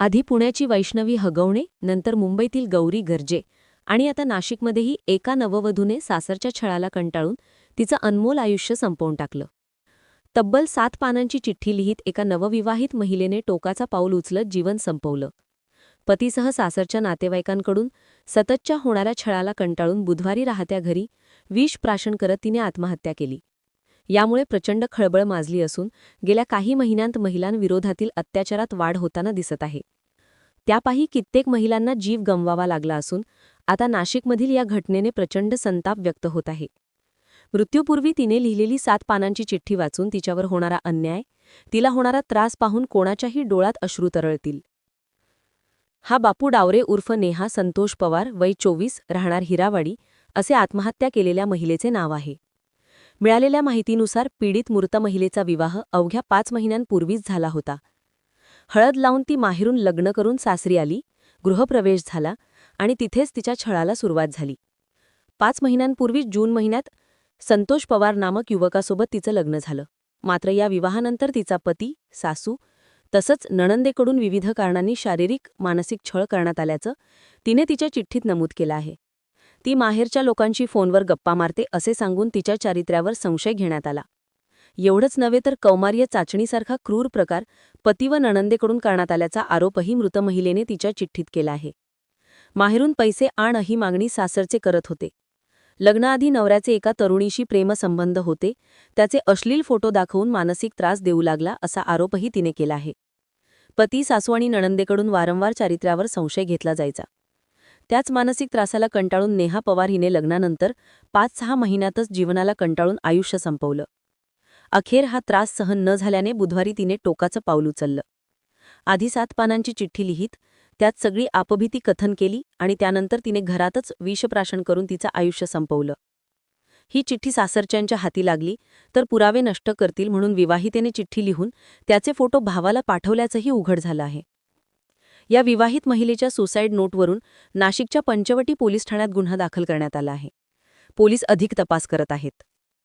आधी पुण्याची वैष्णवी हगवणे नंतर मुंबईतील गौरी गर्जे आणि आता नाशिकमध्येही एका नववधूने सासरच्या छळाला कंटाळून तिचं अनमोल आयुष्य संपवून टाकलं. तब्बल सात पानांची चिठ्ठी लिहित एका नवविवाहित महिलेने टोकाचा पाऊल उचलत जीवन संपवलं. पतीसह सासरच्या नातेवाईकांकडून सततच्या होणाऱ्या छळाला कंटाळून बुधवारी राहत्या घरी विष प्राशन करत तिने आत्महत्या केली. यामुळे प्रचंड खळबळ माजली असून गेल्या काही महिन्यांत महिलांविरोधातील अत्याचारात वाढ होताना दिसत आहे. त्यापायी कित्येक महिलांना जीव गमवावा लागला असून आता नाशिकमधील या घटनेने प्रचंड संताप व्यक्त होत आहे. मृत्यूपूर्वी तिने लिहिलेली सात पानांची चिठ्ठी वाचून तिच्यावर होणारा अन्याय तिला होणारा त्रास पाहून कोणाच्याही डोळ्यात अश्रू तरळतील. हा बापू डावरे उर्फ नेहा संतोष पवार वय चोवीस राहणार हिरावाडी असे आत्महत्या केलेल्या महिलेचे नाव आहे. मिळालेल्या माहितीनुसार पीडित मृत महिलेचा विवाह अवघ्या पाच महिन्यांपूर्वीच झाला होता. हळद लावून ती माहेरून लग्न करून सासरी आली गृहप्रवेश झाला आणि तिथेच तिच्या छळाला सुरुवात झाली. पाच महिन्यांपूर्वी जून महिन्यात संतोष पवार नामक युवकासोबत तिचं लग्न झालं. मात्र या विवाहानंतर तिचा पती सासू तसंच नणंदेकडून विविध कारणांनी शारीरिक मानसिक छळ करण्यात आल्याचं तिने तिच्या चिठ्ठीत नमूद केलं आहे. ती माहेरच्या लोकांशी फोनवर गप्पा मारते असे सांगून तिच्या चारित्र्यावर संशय घेण्यात आला. एवढंच नव्हे तर कौमार्य चाचणीसारखा क्रूर प्रकार पती व नणंदेकडून करण्यात आल्याचा आरोपही मृत महिलेने तिच्या चिठ्ठीत केला आहे. माहेरून पैसे आण ही मागणी सासरचे करत होते. लग्नाआधी नवऱ्याचे एका तरुणीशी प्रेमसंबंध होते त्याचे अश्लील फोटो दाखवून मानसिक त्रास देऊ लागला असा आरोपही तिने केला आहे. पती सासू आणि नणंदेकडून वारंवार चारित्र्यावर संशय घेतला जायचा. त्याच मानसिक त्रासाला कंटाळून नेहा पवार हिने लग्नानंतर पाच सहा महिन्यातच जीवनाला कंटाळून आयुष्य संपवलं. अखेर हा त्रास सहन न झाल्याने बुधवारी तिने टोकाचं पाऊल उचललं. आधी सात पानांची चिठ्ठी लिहित त्यात सगळी आपभीती कथन केली आणि त्यानंतर तिने घरातच विषप्राशन करून तिचं आयुष्य संपवलं. ही चिठ्ठी सासरच्यांच्या हाती लागली तर पुरावे नष्ट करतील म्हणून विवाहितेने चिठ्ठी लिहून त्याचे फोटो भावाला पाठवल्याचंही उघड झालं आहे. या विवाहित महिलेच्या सुसाईड नोटवरून नाशिकच्या पंचवटी पोलीस ठाण्यात गुन्हा दाखल करण्यात आला आहे. पोलीस अधिक तपास करत आहेत.